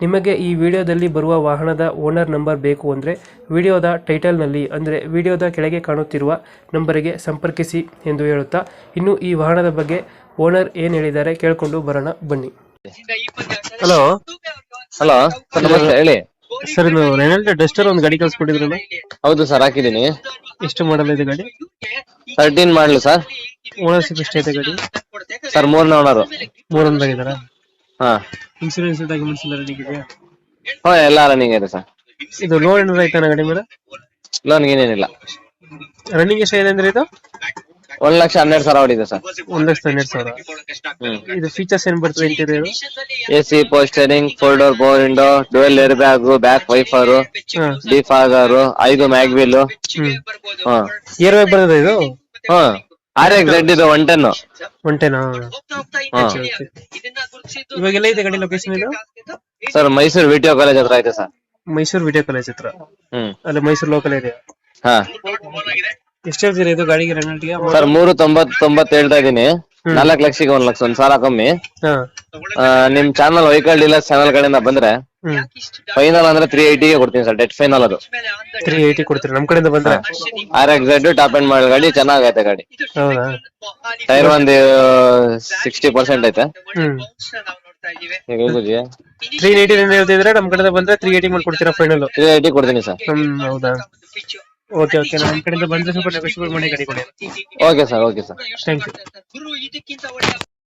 ನಿಮಗೆ ಈ ವಿಡಿಯೋದಲ್ಲಿ ಬರುವ ವಾಹನದ ಓನರ್ ನಂಬರ್ ಬೇಕು ಅಂದರೆ ವಿಡಿಯೋದ ಟೈಟಲ್ನಲ್ಲಿ ಅಂದರೆ ವಿಡಿಯೋದ ಕೆಳಗೆ ಕಾಣುತ್ತಿರುವ ನಂಬರಿಗೆ ಸಂಪರ್ಕಿಸಿ ಎಂದು ಹೇಳುತ್ತಾ ಇನ್ನು ಈ ವಾಹನದ ಬಗ್ಗೆ ಓನರ್ ಏನು ಹೇಳಿದ್ದಾರೆ ಕೇಳಿಕೊಂಡು ಬರೋಣ ಬನ್ನಿ. ಹಲೋ. ಹಲೋ. ಸರ್ ನಮಸ್ತೆ ಹೇಳಿ. ಸರ್ ಇದು ರೆನಾಲ್ಟ್ ಡಸ್ಟರ್ ಒಂದು ಗಾಡಿ ಕಳ್ಸ್ಕೊಟ್ಟಿದ್ರಲ್ಲ? ಹೌದು ಸರ್ ಹಾಕಿದ್ದೀನಿ. ಎಷ್ಟು ಮಾಡಲ್ ಇದೆ ಗಾಡಿ? ತರ್ಟೀನ್ ಮಾಡಲು ಸರ್ ಓನರ್ಶಿಪ್ ಎಷ್ಟೈತೆ ಗಾಡಿ? ಸರ್ ಮೂರನೇ ಓನರು ಮೂರೊಂದು ಆಗಿದಾರ ಹಾ. ಇನ್ಸೂರೆನ್ಸ್ ಡಾಕ್ಯುಮೆಂಟ್ಸ್ ಎಲ್ಲ ರೆಡಿ ಇದೆಯಾ? ಹಾ ಎಲ್ಲ ರನ್ನಿಂಗ್ ಇದೆ ಸರ್. ಇದು ಲೋನ್ ಏನಾದ್ರು ಆಯ್ತಾನ ಗಾಡಿ ಮೇಲೆ? ಲೋನ್ ಏನೇನಿಲ್ಲ. ರನ್ನಿಂಗ್ ಎಷ್ಟಾಗಿದೆ ಅಂದ್ರೆ ಇದು? ಒಂದ್ ಲಕ್ಷ ಹನ್ನೆರಡು ಸಾವಿರ ಹೊಡಿದೆ ಸರ್. ಒಂದ್ ಲಕ್ಷದ ಹನ್ನೆರಡು ಸಾವಿರ. ಹ್ಮ್. ಇದು ಫೀಚರ್ಸ್ ಏನ್ ಬರ್ತದೆ interior A C ಪೋಸ್ಟರಿಂಗ್ four door power window dual air bag back wiper ಹಾ. ಡಿಫಾಗರ್ ಐದು ಮ್ಯಾಗ್ವಿಲ್ ಹ್ಮ್. ಹಾ. ಇಯರ್ ಬ್ಯಾಗ್ ಬರ್ತದೆ ಇದು? ಹಾ. ಆರ್ ಎಕ್ಸ್ ರೆಡ್ ಇದು ಒನ್ ಟೆನ್ ಒಂಟೇನಾ ಇವಾಗೆಲ್ಲ ಇದೆ ಗಾಡಿ ಲೊಕೇಶನ್ ಇದು? ಸರ್ ಮೈಸೂರು ವಿಡಿಯೋ ಕಾಲೇಜ್ ಹತ್ರ ಐತೆ ಸರ್. ಮೈಸೂರು ವಿಡಿಯೋ ಕಾಲೇಜ್ ಹತ್ರ? ಹ್ಮ್. ಅಲ್ಲಿ ಮೈಸೂರು ಲೋಕಲ್ ಏರಿಯಾ ಹಾ. ಎಷ್ಟು ಹೇಳ್ತೀರಾ ಇದು ಗಾಡಿಗೆ ರೆನಾಲ್ಟಿಗೆ ಸರ್ ಮೂರು ತೊಂಬತ್ ತೊಂಬತ್ ಹೇಳ್ತಾ ಇದೀನಿ ನಾಲ್ಕು ಲಕ್ಷಕ್ಕೆ ಒಂದ್ ಲಕ್ಷ ಒಂದ್ ಸಾಲ ಕಮ್ಮಿ ಹಾ. ಆ, ನಿಮ್ ಚಾನಲ್ ವೈಕಲ್ ಡೀಲರ್ಸ್ ಚಾನಲ್ ಕಡೆಯಿಂದ ಬಂದ್ರೆ ಫೈನಲ್ ಅಂದ್ರೆ ತ್ರೀ ಏಯ್ಟಿಗೆ ಕೊಡ್ತೀನಿ ಸರ್ ಡೆಟ್ ಫೈನಲ್ ಅದು. ತ್ರೀ ಏಯ್ಟಿ ಕೊಡ್ತೀರಾ? ನಮ್ ಕಡೆಯಿಂದ ಬಂದ್ರೆ? R X Z top end ಮಾಡೋ ಗಾಡಿ ಚೆನ್ನಾಗೈತೆ ಗಾಡಿ. ಹೌದಾ? ಟೈರ್ ಒಂದು ಸಿಕ್ಸ್ಟಿ ಪರ್ಸೆಂಟ್ ಐತೆ. ಹ್ಮ್. ಈಗ ತ್ರೀ ಏಯ್ಟಿ ಹೇಳ್ತಿದ್ರೆ ನಮ್ ಕಡೆಯಿಂದ ಬಂದ್ರೆ ತ್ರೀ ಏಯ್ಟಿ ಮಾಡ್ಕೊಡ್ತೀರಾ ಫೈನಲ್ ತ್ರೀ ಏಯ್ಟಿ ಕೊಡ್ತೀನಿ ಸರ್. ಹ್ಮ್ ಹೌದಾ? ಓಕೆ ಓಕೆ ನಮ್ ಕಡೆಯಿಂದ ಬಂದ್ರೆ ಸ್ವಲ್ಪ ನೆಗೋಷಿಯಬಲ್ ಮಾಡಿ ಗಾಡಿ ಕೊಡಿ. Okay sir okay sir thank you